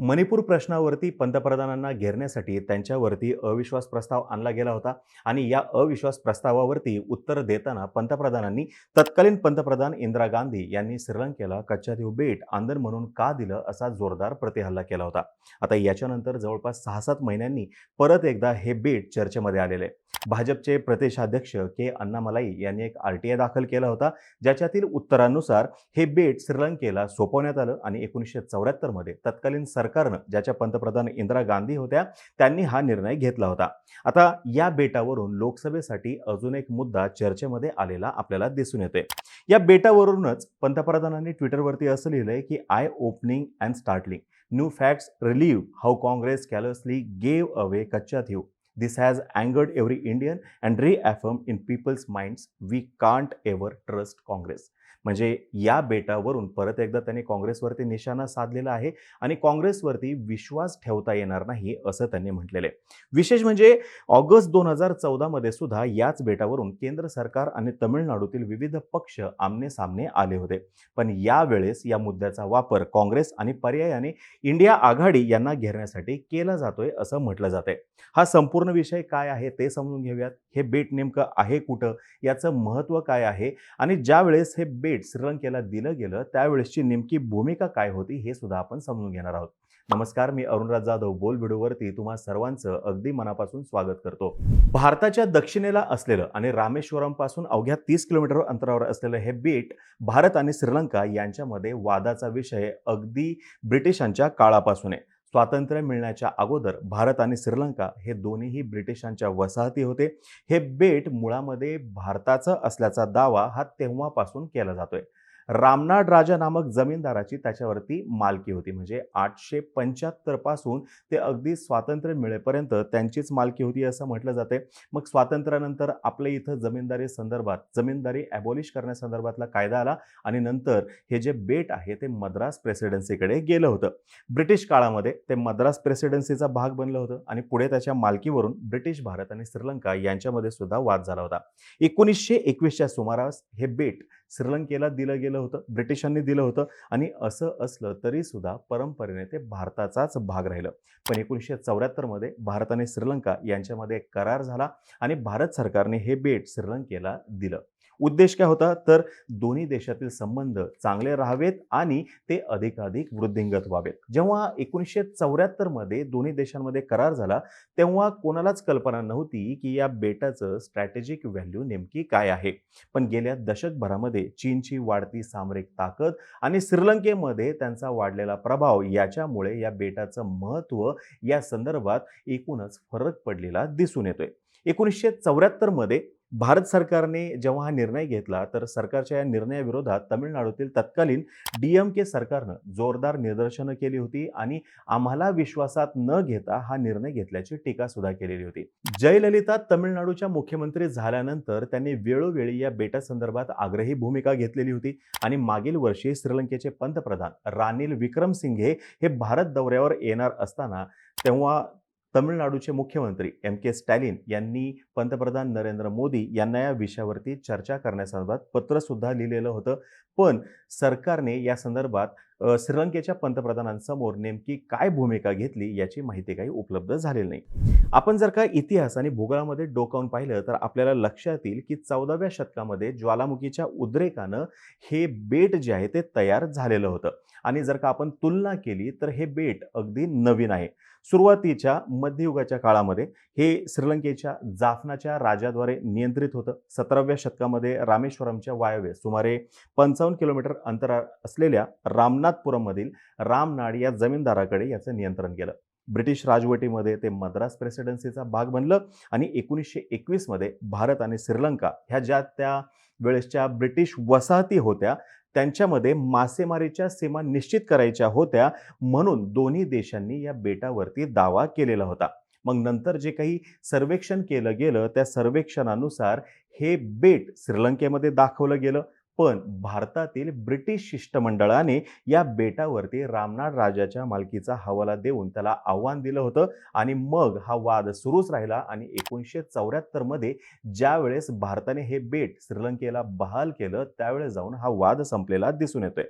मणिपूर प्रश्नावरती पंतप्रधानांना घेरण्यासाठी त्यांच्यावरती अविश्वास प्रस्ताव आणला गेला होता आणि या अविश्वास प्रस्तावावरती उत्तर देताना पंतप्रधानांनी तत्कालीन पंतप्रधान इंदिरा गांधी यांनी श्रीलंकेला कच्चादीव बेट आंदण म्हणून का दिलं असा जोरदार प्रतिहल्ला केला होता. आता याच्यानंतर जवळपास सहा सात महिन्यांनी परत एकदा हे बेट चर्चेमध्ये आलेले. भाजपचे प्रदेशाध्यक्ष के अण्णामलाई यांनी एक आर टी आय दाखल केला होता ज्याच्यातील उत्तरानुसार हे बेट श्रीलंकेला सोपवण्यात आलं आणि एकोणीसशे चौऱ्याहत्तरमध्ये तत्कालीन सरकारनं ज्याच्या पंतप्रधान इंदिरा गांधी होत्या त्यांनी हा निर्णय घेतला होता. आता या बेटावरून लोकसभेसाठी अजून एक मुद्दा चर्चेमध्ये आलेला आपल्याला दिसून येतोय. या बेटावरूनच पंतप्रधानांनी ट्विटरवरती असं लिहिलंय की eye opening and startling new facts reveal how Congress callously gave away Katchatheevu this has angered every Indian and reaffirm in people's minds we can't ever trust Congress म्हणजे या बेटावरून परत एकदा त्यांनी काँग्रेसवरती निशाणा साधलेला आहे आणि काँग्रेसवरती विश्वास ठेवता येणार नाही असं त्यांनी म्हटलेलं आहे. विशेष म्हणजे ऑगस्ट दोन हजार चौदामध्ये सुद्धा याच बेटावरून केंद्र सरकार आणि तमिळनाडूतील विविध पक्ष आमने सामने आले होते. पण यावेळेस या मुद्द्याचा वापर काँग्रेस आणि पर्यायाने इंडिया आघाडी यांना घेरण्यासाठी केला जातोय असं म्हटलं जातंय. हा संपूर्ण विषय काय आहे ते समजून घेऊयात. हे बेट नेमकं आहे कुठं? याचं महत्त्व काय आहे? आणि ज्यावेळेस हे बेट श्रीलंकेला दिलं गेलं त्यावेळेसची नेमकी भूमिका काय होती हे सुद्धा आपण समजून घेणार आहोत. नमस्कार मी अरुणराज जाधव बोल व्हिडिओवरती तुम्हा सर्वांचं अगदी मनापासून स्वागत करतो. भारताच्या दक्षिणेला असलेलं आणि रामेश्वरमपासून अवघ्या तीस किलोमीटर अंतरावर असलेलं हे बेट भारत आणि श्रीलंका यांच्यामध्ये वादाचा विषय अगदी ब्रिटिशांच्या काळापासून आहे. स्वातंत्र्य मिळण्याच्या अगोदर भारत आणि श्रीलंका हे दोन्हीही ब्रिटिशांच्या वसाहती होते. हे बेट मुळामध्ये भारताचं असल्याचा दावा हा तेव्हापासून केला जातोय. रामनाड राजा नामक जमीनदाराची त्याच्यावरती मालकी होती. म्हणजे आठशे पंच्याहत्तरपासून ते अगदी स्वातंत्र्य मिळेपर्यंत त्यांचीच मालकी होती असं म्हटलं जाते. मग स्वातंत्र्यानंतर आपल्या इथं जमीनदारी संदर्भात जमीनदारी ॲबॉलिश करण्यासंदर्भातला कायदा आला आणि नंतर हे जे बेट आहे ते मद्रास प्रेसिडेन्सीकडे गेलं होतं. ब्रिटिश काळामध्ये ते मद्रास प्रेसिडेन्सीचा भाग बनलं होतं आणि पुढे त्याच्या मालकीवरून ब्रिटिश भारत आणि श्रीलंका यांच्यामध्ये सुद्धा वाद झाला होता. एकोणीसशे एकवीसच्या सुमारास हे बेट श्रीलंकेला दिलं गेलं होतं ब्रिटिशांनी दिलं होतं आणि असं असलं तरीसुद्धा परंपरेने ते भारताचाच भाग राहिलं. पण एकोणीसशे चौऱ्याहत्तरमध्ये भारत आणि श्रीलंका यांच्यामध्ये करार झाला आणि भारत सरकारने हे बेट श्रीलंकेला दिलं. उद्देश काय होता? तर दोन्ही देशातील संबंध चांगले राहावेत आणि ते अधिकाधिक वृद्धिंगत व्हावेत. जेव्हा एकोणीसशे चौऱ्याहत्तरमध्ये दोन्ही देशांमध्ये करार झाला तेव्हा कोणालाच कल्पना नव्हती की या बेटाचं स्ट्रॅटेजिक व्हॅल्यू नेमकी काय आहे. पण गेल्या दशकभरामध्ये चीनची वाढती सामरिक ताकद आणि श्रीलंकेमध्ये त्यांचा वाढलेला प्रभाव याच्यामुळे या बेटाचं महत्त्व या संदर्भात एकूणच फरक पडलेला दिसून येतोय. एकोणीसशे चौऱ्याहत्तरमध्ये भारत सरकारने जेव्हा हा निर्णय घेतला तर सरकारच्या या निर्णयाविरोधात तमिळनाडूतील तत्कालीन डी एम के सरकारनं जोरदार निदर्शनं केली होती आणि आम्हाला विश्वासात न घेता हा निर्णय घेतल्याची टीका सुद्धा केलेली होती. जयललिता तमिळनाडूच्या मुख्यमंत्री झाल्यानंतर त्यांनी वेळोवेळी या बेटासंदर्भात आग्रही भूमिका घेतलेली होती आणि मागील वर्षी श्रीलंकेचे पंतप्रधान रानिल विक्रमसिंघे हे भारत दौऱ्यावर येणार असताना तेव्हा तमिळनाडूचे मुख्यमंत्री एम के स्टॅलिन यांनी पंतप्रधान नरेंद्र मोदी यांना या विषयावरती चर्चा करण्यासंदर्भात पत्रसुद्धा लिहिलेलं होतं. पण सरकारने या संदर्भात श्रीलंकेच्या पंतप्रधानांसमोर नेमकी काय भूमिका घेतली याची माहिती काही उपलब्ध झालेली नाही. आपण जर का इतिहास आणि भूगोलामध्ये डोकावून पाहिलं तर आपल्याला लक्षात येईल की चौदाव्या शतकामध्ये ज्वालामुखीच्या उद्रेकानं हे बेट जे आहे ते तयार झालेलं होतं. आणि जर का आपण तुलना केली तर हे बेट अगदी नवीन आहे. सुरुवातीच्या मध्ययुगाच्या काळामध्ये हे श्रीलंकेच्या जाफनाच्या राजाद्वारे नियंत्रित होतं. सतराव्या शतकामध्ये रामेश्वरमच्या वायव्य सुमारे पंचावन्न किलोमीटर अंतराळ असलेल्या रामनाथपुरममधील रामनाड या जमीनदाराकडे याचं नियंत्रण केलं. ब्रिटिश राजवटीमध्ये ते मद्रास प्रेसिडेन्सीचा भाग बनलं आणि एकोणीसशे एकवीसमध्ये भारत आणि श्रीलंका ह्या ज्या त्या वेळेसच्या ब्रिटिश वसाहती होत्या त्यांच्यामध्ये मासेमारीच्या सीमा निश्चित करायच्या होत्या म्हणून दोन्ही देशांनी या बेटावरती दावा केलेला होता. मग नंतर जे काही सर्वेक्षण केलं गेलं त्या सर्वेक्षणानुसार हे बेट श्रीलंकेमध्ये दाखवलं गेलं. पण भारतातील ब्रिटिश शिष्टमंडळाने या बेटावरती रामनाथ राजाच्या मालकीचा हवाला देऊन त्याला आव्हान दिलं होतं आणि मग हा वाद सुरूच राहिला आणि एकोणीसशे चौऱ्याहत्तरमध्ये ज्यावेळेस भारताने हे बेट श्रीलंकेला बहाल केलं त्यावेळेस जाऊन हा वाद संपलेला दिसून येतोय.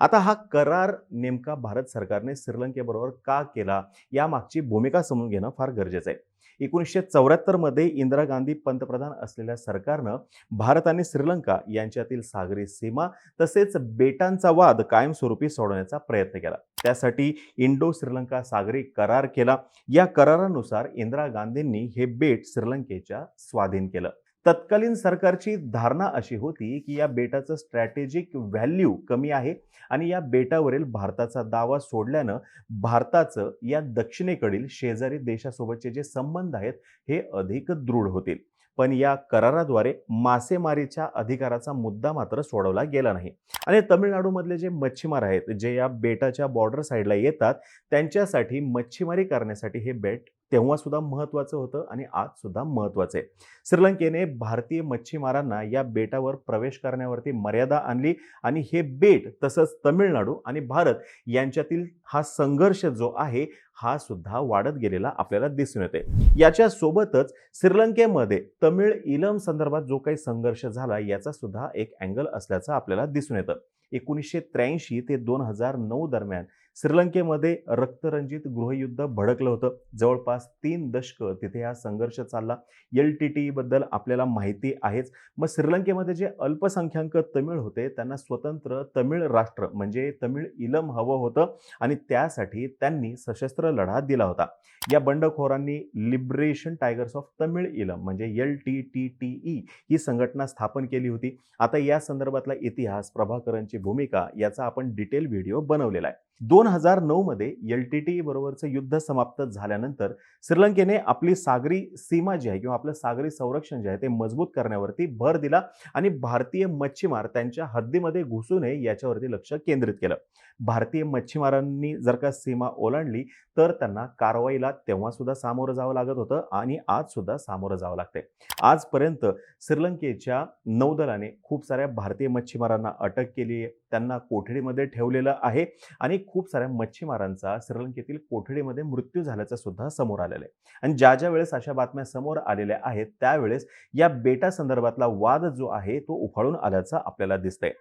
आता हा करार नेमका भारत सरकारने श्रीलंकेबरोबर का केला? यामागची भूमिका समजून घेणं फार गरजेचं आहे. एकोणीसशे चौऱ्याहत्तरमध्ये इंदिरा गांधी पंतप्रधान असलेल्या सरकारनं भारत आणि श्रीलंका यांच्यातील सागरी सीमा तसेच बेटांचा वाद कायमस्वरूपी सोडवण्याचा प्रयत्न केला. त्यासाठी इंडो श्रीलंका सागरी करार केला. या करारानुसार इंदिरा गांधींनी हे बेट श्रीलंकेच्या स्वाधीन केलं. तत्कालीन सरकारची धारणा अशी होती की या बेटाचं स्ट्रॅटेजिक व्हॅल्यू कमी आहे आणि या बेटावरील भारताचा दावा सोडल्यानं भारताचं या दक्षिणेकडील शेजारी देशासोबतचे जे संबंध आहेत हे अधिक दृढ होतील. पण या कराराद्वारे मासेमारीच्या अधिकाराचा मुद्दा मात्र सोडवला गेला नाही. आणि तमिळनाडूमधले जे मच्छीमार आहेत जे या बेटाच्या बॉर्डर साईडला येतात त्यांच्यासाठी मच्छीमारी करण्यासाठी हे बेट तेव्हा सुद्धा महत्त्वाचं होतं आणि आज सुद्धा महत्त्वाचं आहे. श्रीलंकेने भारतीय मच्छीमारांना या बेटावर प्रवेश करण्यावरती मर्यादा आणली आणि हे बेट तसंच तमिळनाडू आणि भारत यांच्यातील हा संघर्ष जो आहे हा सुद्धा वाढत गेलेला आपल्याला दिसून येते याच्या सोबतच श्रीलंकेमध्ये तमिळ इलम संदर्भात जो काही संघर्ष झाला याचा सुद्धा एक अँगल असल्याचं आपल्याला दिसून येतं. एकोणीसशे त्र्याऐंशी ते दोन हजार नऊ दरम्यान श्रीलंकेमध्ये रक्तरंजित गृहयुद्ध भडकलं होतं. जवळपास तीन दशकं तिथे हा संघर्ष चालला. एल टी टीबद्दल आपल्याला माहिती आहेच. मग श्रीलंकेमध्ये जे अल्पसंख्याक तमिळ होते त्यांना स्वतंत्र तमिळ राष्ट्र म्हणजे तमिळ इलम हवं होतं आणि त्यासाठी त्यांनी सशस्त्र लढा दिला होता. या बंडखोरांनी liberation tigers of Tamil Eelam म्हणजे L T T T E ही संघटना स्थापन केली होती. आता या संदर्भातला इतिहास प्रभाकरांची भूमिका याचा आपण डिटेल व्हिडिओ बनवलेला आहे. दोन हजार नऊमध्ये एल टी टी बरोबरचं युद्ध समाप्त झाल्यानंतर श्रीलंकेने आपली सागरी सीमा जी आहे किंवा आपलं सागरी संरक्षण जे आहे ते मजबूत करण्यावरती भर दिला आणि भारतीय मच्छीमार त्यांच्या हद्दीमध्ये घुसू नये याच्यावरती लक्ष केंद्रित केलं. भारतीय मच्छीमारांनी जर का सीमा ओलांडली तर त्यांना कारवाईला तेव्हा सुद्धा सामोरं जावं लागत होतं आणि आज सुद्धा सामोरं जावं लागतंय. आजपर्यंत श्रीलंकेच्या नौदलाने खूप साऱ्या भारतीय मच्छीमारांना अटक केली आहे. त्यांना कोठडीमध्ये ठेवलेलं आहे आणि खूप साऱ्या मच्छीमारांचा श्रीलंकेतील कोठडीमध्ये मृत्यू झाल्याचं सुद्धा समोर आलेलं आहे. आणि ज्या ज्या वेळेस अशा बातम्या समोर आलेल्या आहेत त्यावेळेस या बेटा संदर्भातला वाद जो आहे तो उफाळून आल्याचं आपल्याला दिसतंय.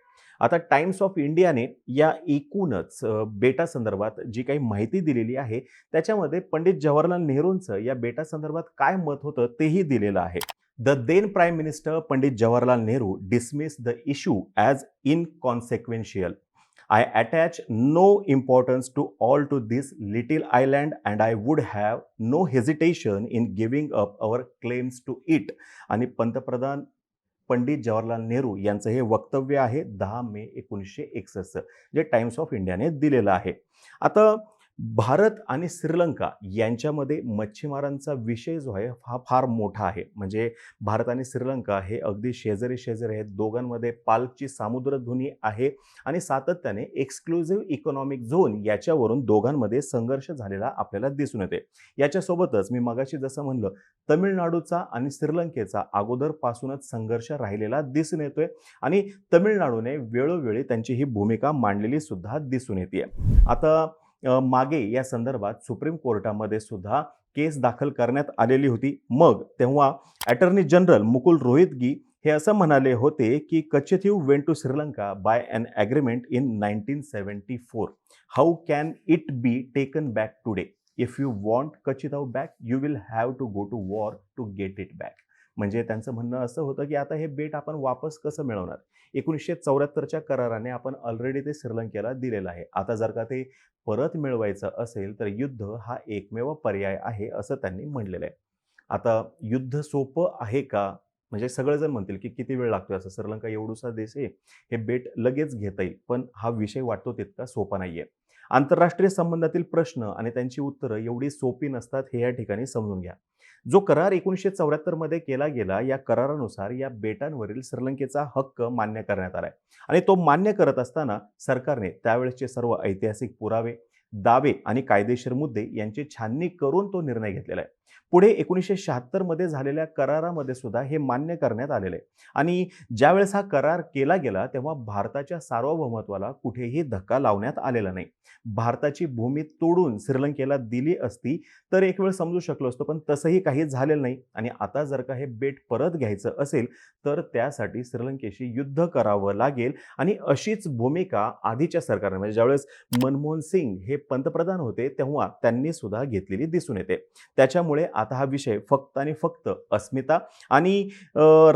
आता टाइम्स ऑफ इंडियाने या एकूणच बेटा संदर्भात जी काही माहिती दिलेली आहे त्याच्यामध्ये पंडित जवाहरलाल नेहरूंचं या बेटा संदर्भात काय मत होतं तेही दिलेलं आहे. The then prime minister Pandit Jawaharlal Nehru dismiss the issue as inconsequential. I attach no importance to all to this little island and I would have no hesitation in giving up our claims to it. आणि पंतप्रधान पंडित जवाहरलाल नेहरू यांचं हे वक्तव्य आहे दहा मे एकोणीसशे एकसष्ट जे टाइम्स ऑफ इंडियाने दिलेलं आहे आता भारत आणि श्रीलंका यांच्यामध्ये मच्छीमारांचा विषय जो आहे हा फार मोठा आहे. म्हणजे भारत आणि श्रीलंका हे अगदी शेजारी शेजारी आहेत. दोघांमध्ये पालकची सामुद्रधुनी आहे आणि सातत्याने एक्सक्लुझिव्ह इकॉनॉमिक झोन याच्यावरून दोघांमध्ये संघर्ष झालेला आपल्याला दिसून येते याच्यासोबतच मी मगाशी जसं म्हणलं तमिळनाडूचा आणि श्रीलंकेचा अगोदरपासूनच संघर्ष राहिलेला दिसून येतोय आणि तमिळनाडूने वेळोवेळी त्यांची ही भूमिका मांडलेली सुद्धा दिसून येते आता मागे या संदर्भात सुप्रीम कोर्टामध्ये सुद्धा केस दाखल करण्यात आलेली होती. मग तेव्हा अटर्नी जनरल मुकुल रोहितगी हे असं म्हणाले होते की Katchatheevu went to Sri Lanka by an agreement in nineteen seventy four how can it be taken back today if you want Katchatheevu back you will have to go to war to get it back म्हणजे त्यांचं म्हणणं असं होतं की आता हे बेट आपण वापस कसं मिळवणार? एकोणीसशे चौऱ्याहत्तरच्या कराराने आपण ऑलरेडी ते श्रीलंकेला दिलेलं आहे. आता जर का ते परत मिळवायचं असेल तर युद्ध हा एकमेव पर्याय आहे असं त्यांनी म्हणलेलं आहे. आता युद्ध सोपं आहे का? म्हणजे सगळेजण म्हणतील की किती वेळ लागतोय असं. श्रीलंका एवढूसा देश आहे हे बेट लगेच घेता येईल पण हा विषय वाटतो तितका सोपा नाहीये. आंतरराष्ट्रीय संबंधातील प्रश्न आणि त्यांची उत्तरं एवढी सोपी नसतात हे या ठिकाणी समजून घ्या. जो करार एकोणीसशे चौऱ्याहत्तरमध्ये केला गेला या करारानुसार या बेटांवरील श्रीलंकेचा हक्क मान्य करण्यात आलाय. आणि तो मान्य करत असताना सरकारने त्यावेळेसचे सर्व ऐतिहासिक पुरावे दावे आणि कायदेशीर मुद्दे यांची छाननी करून तो निर्णय घेतलेला आहे. पुढे एकोणीसशे शहात्तरमध्ये झालेल्या करारामध्ये सुद्धा हे मान्य करण्यात आलेलं. आहे आणि ज्यावेळेस हा करार केला गेला तेव्हा भारताच्या सार्वभौमत्वाला कुठेही धक्का लावण्यात आलेला नाही. भारताची भूमी तोडून श्रीलंकेला दिली असती तर एक वेळ समजू शकलो असतो पण तसंही काही झालेलं नाही. आणि आता जर का हे बेट परत घ्यायचं असेल तर त्यासाठी श्रीलंकेशी युद्ध करावं लागेल. आणि अशीच भूमिका आधीच्या सरकारने म्हणजे ज्यावेळेस मनमोहन सिंग हे पंतप्रधान होते तेव्हा त्यांनी सुद्धा घेतलेली दिसून येते. त्याच्यामुळे आता हा विषय फक्त आणि फक्त अस्मिता आणि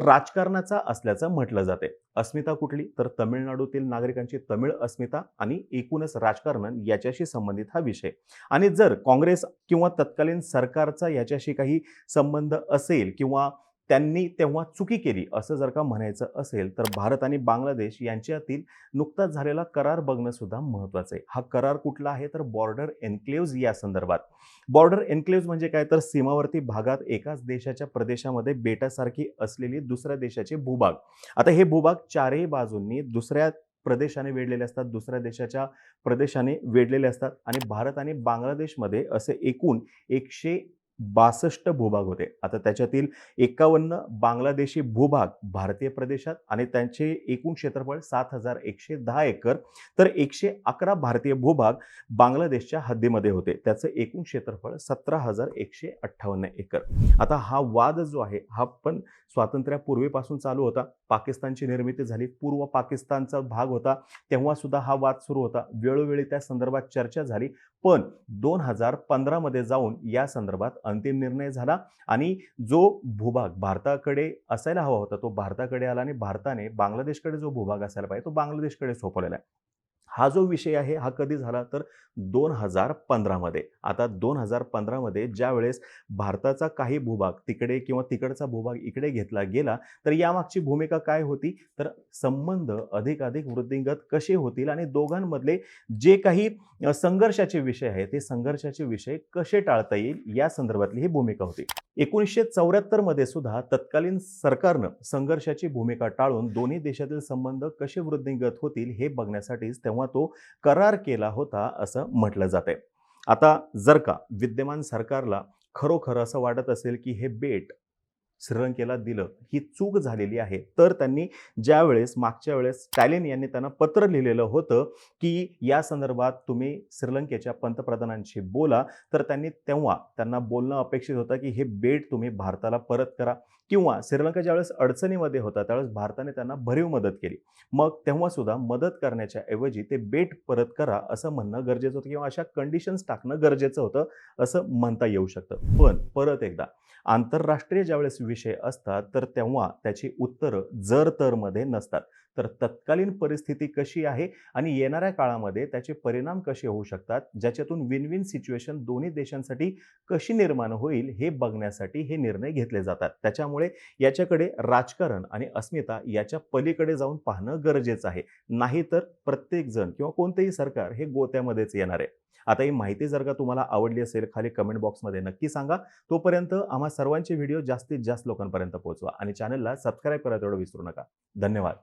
राजकारणाचा असल्याचं म्हटलं जाते अस्मिता कुठली? तर तमिळनाडूतील नागरिकांची तमिळ अस्मिता आणि एकूणच राजकारण याच्याशी संबंधित हा विषय. आणि जर काँग्रेस किंवा तत्कालीन सरकारचा याच्याशी काही संबंध असेल किंवा त्यांनी तेव्हा चुकी केली असं जर का म्हणायचं असेल तर भारत आणि बांगलादेश यांच्यातील नुकताच झालेला करार बघणं सुद्धा महत्त्वाचं आहे. हा करार कुठला आहे? तर बॉर्डर एन्क्लेव्ज या संदर्भात. बॉर्डर एन्क्लेव्ज म्हणजे काय? तर सीमावर्ती भागात एकाच देशाच्या प्रदेशामध्ये बेटासारखी असलेली दुसऱ्या देशाचे भूभाग. आता हे भूभाग चारही बाजूंनी दुसऱ्या प्रदेशाने वेढलेले असतात दुसऱ्या देशाच्या प्रदेशाने वेढलेले असतात आणि भारत आणि बांगलादेशमध्ये असे एकूण एकशे बासष्ट भूभाग होते. आता त्याच्यातील एकावन्न बांगलादेशी भूभाग भारतीय प्रदेशात आणि त्यांचे एकूण क्षेत्रफळ सात हजार एकशे दहा एकर. तर एकशे अकरा भारतीय भूभाग बांगलादेशच्या हद्दीमध्ये होते. त्याचं एकूण क्षेत्रफळ सतरा हजार एकशे अठ्ठावन्न एकर. आता हा वाद जो आहे हा पण स्वातंत्र्यापूर्वीपासून चालू होता. पाकिस्तानची निर्मिती झाली. पूर्व पाकिस्तानचा भाग होता. तेव्हा सुद्धा हा वाद सुरू होता. वेळोवेळी त्या संदर्भात चर्चा झाली. पण दोन हजार पंधरामध्ये जाऊन या संदर्भात अंतिम निर्णय झाला. आणि जो भूभाग भारताकडे असायला हवा होता तो भारताकडे आला आणि भारताने बांगलादेशकडे जो भूभाग असायला पाहिजे तो बांगलादेशकडे सोपवलेला आहे. हा जो विषय आहे हा कधी झाला? तर दोन हजार पंधरामध्ये आता दोन हजार पंधरामध्ये ज्या वेळेस भारताचा काही भूभाग तिकडे किंवा तिकडचा भूभाग इकडे घेतला गेला तर यामागची भूमिका काय होती? तर संबंध अधिकाधिक वृद्धिंगत कसे होतील? आणि दोघांमधले जे काही संघर्षाचे विषय आहेत ते संघर्षाचे विषय कसे टाळता येईल? या संदर्भातली ही भूमिका होती. एकोणीसशे चौऱ्याहत्तरमध्ये सुद्धा तत्कालीन सरकारनं संघर्षाची भूमिका टाळून दोन्ही देशातील संबंध कसे वृद्धिंगत होतील हे बघण्यासाठीच तेव्हा तो करार केला होता असं म्हटलं जाते आता जर का विद्यमान सरकारला खरोखर असं वाटत असेल की हे बेट श्रीलंकेला दिलं. ही चूक झालेली आहे. तर त्यांनी ज्या वेळेस मागच्या वेळेस स्टॅलिन यांनी त्यांना पत्र लिहिलेलं होतं की या संदर्भात तुम्ही श्रीलंकेच्या पंतप्रधानांशी बोला तर त्यांनी तेव्हा त्यांना बोलणं अपेक्षित होतं की हे बेट तुम्ही भारताला परत करा. किंवा श्रीलंका ज्यावेळेस अडचणीमध्ये होता त्यावेळेस भारताने त्यांना भरीव मदत केली. मग तेव्हा सुद्धा मदत करण्याच्या ऐवजी ते बेट परत करा असं म्हणणं गरजेचं होतं किंवा अशा कंडिशन्स टाकणं गरजेचं होतं असं म्हणता येऊ शकतं. पण परत एकदा आंतरराष्ट्रीय ज्यावेळेस विषय असतात तर तेव्हा त्याची उत्तरं जर तरमध्ये नसतात. तर तत्कालीन परिस्थिती कशी आहे आणि येणाऱ्या काळामध्ये त्याचे परिणाम कसे होऊ शकतात? ज्याच्यातून विन विन सिच्युएशन दोन्ही देशांसाठी कशी निर्माण होईल हे बघण्यासाठी हे निर्णय घेतले जातात. त्याच्यामुळे याच्याकडे राजकारण आणि अस्मिता याच्या पलीकडे जाऊन पाहणं गरजेचं आहे. नाहीतर प्रत्येकजण किंवा कोणतेही सरकार हे गोत्यामध्येच येणार आहे. आता ही माहिती जर का तुम्हाला आवडली असेल खाली कमेंट बॉक्समध्ये नक्की सांगा. तोपर्यंत आम्हा सर्वांचे व्हिडिओ जास्तीत जास्त लोकांपर्यंत पोहोचवा आणि चॅनलला सबस्क्राईब करायला तेवढं विसरू नका. धन्यवाद.